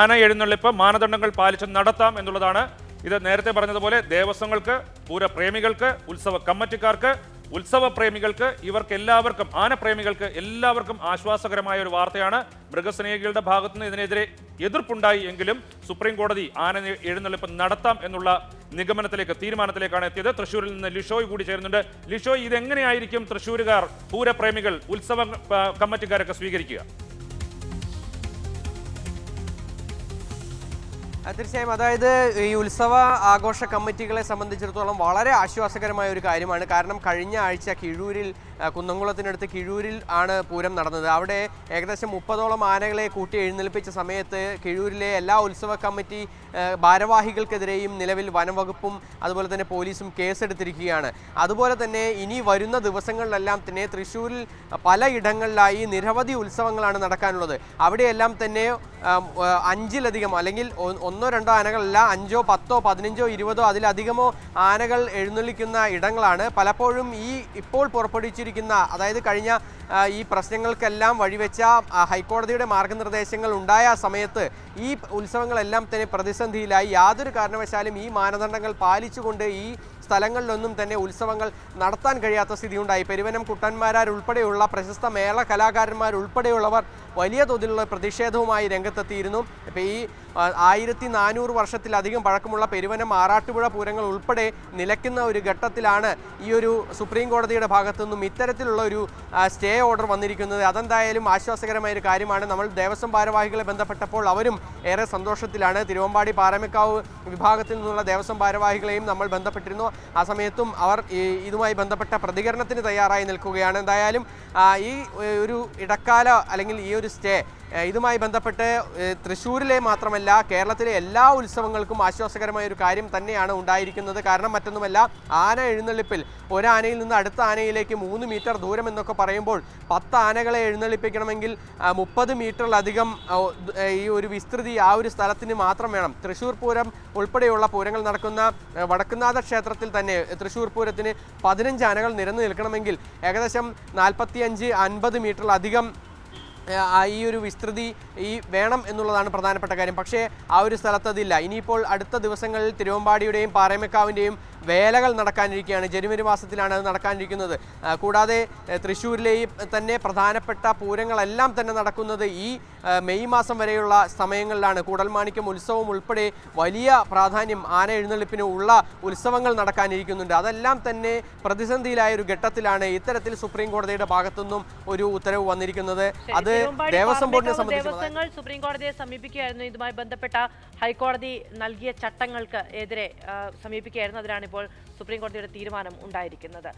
ആന എഴുന്നള്ളിപ്പ് മാനദണ്ഡങ്ങൾ പാലിച്ച് നടത്താം എന്നുള്ളതാണ് ഇത് നേരത്തെ പറഞ്ഞതുപോലെ ദേവസ്വങ്ങൾക്ക് പൂരപ്രേമികൾക്ക് ഉത്സവ കമ്മിറ്റിക്കാർക്ക് ഉത്സവ പ്രേമികൾക്ക് ഇവർക്ക് എല്ലാവർക്കും ആനപ്രേമികൾക്ക് എല്ലാവർക്കും ആശ്വാസകരമായ ഒരു വാർത്തയാണ്. മൃഗസ്നേഹികളുടെ ഭാഗത്തു നിന്ന് ഇതിനെതിരെ എതിർപ്പുണ്ടായി എങ്കിലും സുപ്രീം കോടതി ആന എഴുന്നള്ളിപ്പ് നടത്താം എന്നുള്ള നിഗമനത്തിലേക്ക് തീരുമാനത്തിലേക്കാണ് എത്തിയത്. തൃശ്ശൂരിൽ നിന്ന് ലിഷോയ് കൂടി ചേരുന്നുണ്ട്. ലിഷോയ് ഇതെങ്ങനെയായിരിക്കും തൃശ്ശൂരുകാർ പൂരപ്രേമികൾ ഉത്സവ കമ്മിറ്റിക്കാരൊക്കെ സ്വീകരിക്കുക? തീർച്ചയായും. അതായത് ഈ ഉത്സവ ആഘോഷ കമ്മിറ്റികളെ സംബന്ധിച്ചിടത്തോളം വളരെ ആശ്വാസകരമായ ഒരു കാര്യമാണ്. കാരണം കഴിഞ്ഞ ആഴ്ച കിഴൂരിൽ കുന്നംകുളത്തിനടുത്ത് കിഴൂരിൽ ആണ് പൂരം നടന്നത്. അവിടെ ഏകദേശം മുപ്പതോളം ആനകളെ കൂട്ടി എഴുന്നേൽപ്പിച്ച സമയത്ത് കിഴൂരിലെ എല്ലാ ഉത്സവ കമ്മിറ്റി ഭാരവാഹികൾക്കെതിരെയും നിലവിൽ വനംവകുപ്പും അതുപോലെ തന്നെ പോലീസും കേസെടുത്തിരിക്കുകയാണ്. അതുപോലെ തന്നെ ഇനി വരുന്ന ദിവസങ്ങളിലെല്ലാം തന്നെ തൃശ്ശൂരിൽ പലയിടങ്ങളിലായി നിരവധി ഉത്സവങ്ങളാണ് നടക്കാനുള്ളത്. അവിടെയെല്ലാം തന്നെ അഞ്ചിലധികം അല്ലെങ്കിൽ ഒന്നോ രണ്ടോ ആനകളല്ല അഞ്ചോ പത്തോ പതിനഞ്ചോ ഇരുപതോ അതിലധികമോ ആനകൾ എഴുന്നള്ളിക്കുന്ന ഇടങ്ങളാണ്. പലപ്പോഴും ഈ ഇപ്പോൾ പുറപ്പെടുവിച്ചിരിക്കുന്ന അതായത് കഴിഞ്ഞ ഈ പ്രശ്നങ്ങൾക്കെല്ലാം വഴിവെച്ച ഹൈക്കോടതിയുടെ മാർഗനിർദ്ദേശങ്ങൾ ഉണ്ടായ സമയത്ത് ഈ ഉത്സവങ്ങളെല്ലാം തന്നെ പ്രതിസന്ധിയിലായി. യാതൊരു കാരണവശാലും ഈ മാനദണ്ഡങ്ങൾ പാലിച്ചുകൊണ്ട് ഈ സ്ഥലങ്ങളിലൊന്നും തന്നെ ഉത്സവങ്ങൾ നടത്താൻ കഴിയാത്ത സ്ഥിതി ഉണ്ടായി പെരുവനം കുട്ടന്മാരാരുൾപ്പെടെയുള്ള പ്രശസ്ത മേള കലാകാരന്മാരുൾപ്പെടെയുള്ളവർ വലിയ തോതിലുള്ള പ്രതിഷേധവുമായി രംഗത്തെത്തിയിരുന്നു. ഇപ്പോൾ ഈ ആയിരത്തി നാനൂറ് വർഷത്തിലധികം പഴക്കമുള്ള പെരുവനം ആറാട്ടുപുഴ പൂരങ്ങൾ ഉൾപ്പെടെ നിലയ്ക്കുന്ന ഒരു ഘട്ടത്തിലാണ് ഈ ഒരു സുപ്രീം കോടതിയുടെ ഭാഗത്തു നിന്നും ഇത്തരത്തിലുള്ള ഒരു സ്റ്റേ ഓർഡർ വന്നിരിക്കുന്നത്. അതെന്തായാലും ആശ്വാസകരമായ ഒരു കാര്യമാണ്. നമ്മൾ ദേവസ്വം ഭാരവാഹികളെ ബന്ധപ്പെട്ടപ്പോൾ അവരും ഏറെ സന്തോഷത്തിലാണ്. തിരുവമ്പാടി പാറമേക്കാവ് വിഭാഗത്തിൽ നിന്നുള്ള ദേവസ്വം ഭാരവാഹികളെയും നമ്മൾ ബന്ധപ്പെട്ടിരുന്നു. ആ സമയത്തും അവർ ഇതുമായി ബന്ധപ്പെട്ട പ്രതികരണത്തിന് തയ്യാറായി നിൽക്കുകയാണ്. എന്തായാലും ഈ ഒരു ഇടക്കാല അല്ലെങ്കിൽ ഈ ഒരു സ്റ്റേ ഇതുമായി ബന്ധപ്പെട്ട് തൃശ്ശൂരിലെ മാത്രമല്ല കേരളത്തിലെ എല്ലാ ഉത്സവങ്ങൾക്കും ആശ്വാസകരമായ ഒരു കാര്യം തന്നെയാണ് ഉണ്ടായിരിക്കുന്നത്. കാരണം മറ്റൊന്നുമല്ല ആന എഴുന്നള്ളിപ്പിൽ ഒരാനയിൽ നിന്ന് അടുത്ത ആനയിലേക്ക് മൂന്ന് മീറ്റർ ദൂരം എന്നൊക്കെ പറയുമ്പോൾ പത്ത് ആനകളെ എഴുന്നള്ളിപ്പിക്കണമെങ്കിൽ മുപ്പത് മീറ്ററിലധികം ഈ ഒരു വിസ്തൃതി ആ ഒരു സ്ഥലത്തിന് മാത്രം വേണം. തൃശ്ശൂർ പൂരം ഉൾപ്പെടെയുള്ള പൂരങ്ങൾ നടക്കുന്ന വടക്കുന്നാഥ ക്ഷേത്രത്തിൽ തന്നെ തൃശ്ശൂർ പൂരത്തിന് പതിനഞ്ച് ആനകൾ നിരന്നു നിൽക്കണമെങ്കിൽ ഏകദേശം നാൽപ്പത്തിയഞ്ച് അൻപത് മീറ്ററിലധികം ഈ ഒരു വിസ്തൃതി ഈ വേണം എന്നുള്ളതാണ് പ്രധാനപ്പെട്ട കാര്യം. പക്ഷേ ആ ഒരു സ്ഥലത്തതില്ല ഇനിയിപ്പോൾ അടുത്ത ദിവസങ്ങളിൽ തിരുവമ്പാടിയുടെയും പാറമേക്കാവിന്റെയും വേലകൾ നടക്കാനിരിക്കുകയാണ്. ജനുവരി മാസത്തിലാണ് അത് നടക്കാനിരിക്കുന്നത്. കൂടാതെ തൃശ്ശൂരിലെയും തൃശ്ശൂരിലെ തന്നെ പ്രധാനപ്പെട്ട പൂരങ്ങളെല്ലാം തന്നെ നടക്കുന്നത് ഈ മെയ് മാസം വരെയുള്ള സമയങ്ങളിലാണ്. കൂടൽമാണിക്യം ഉത്സവം ഉൾപ്പെടെ വലിയ പ്രാധാന്യം ആന എഴുന്നള്ളിപ്പിന് ഉള്ള ഉത്സവങ്ങൾ നടക്കാനിരിക്കുന്നുണ്ട്. അതെല്ലാം തന്നെ പ്രതിസന്ധിയിലായ ഒരു ഘട്ടത്തിലാണ് ഇത്തരത്തിൽ സുപ്രീം കോടതിയുടെ ഭാഗത്തുനിന്നും ഒരു ഉത്തരവ് വന്നിരിക്കുന്നത്. അത് ദേവസ്വം ബോർഡിനെ സംബന്ധിച്ചിടത്തോളം. സംബന്ധിച്ച് സുപ്രീം കോടതിയെ സമീപിക്കുകയായിരുന്നു. ഇതുമായി ബന്ധപ്പെട്ട ഹൈക്കോടതി നൽകിയ ചട്ടങ്ങൾക്ക് എതിരെ സമീപിക്കുകയായിരുന്നു. അതിനാണ് ഇപ്പോൾ സുപ്രീം കോടതിയുടെ തീരുമാനം ഉണ്ടായിരിക്കുന്നത്.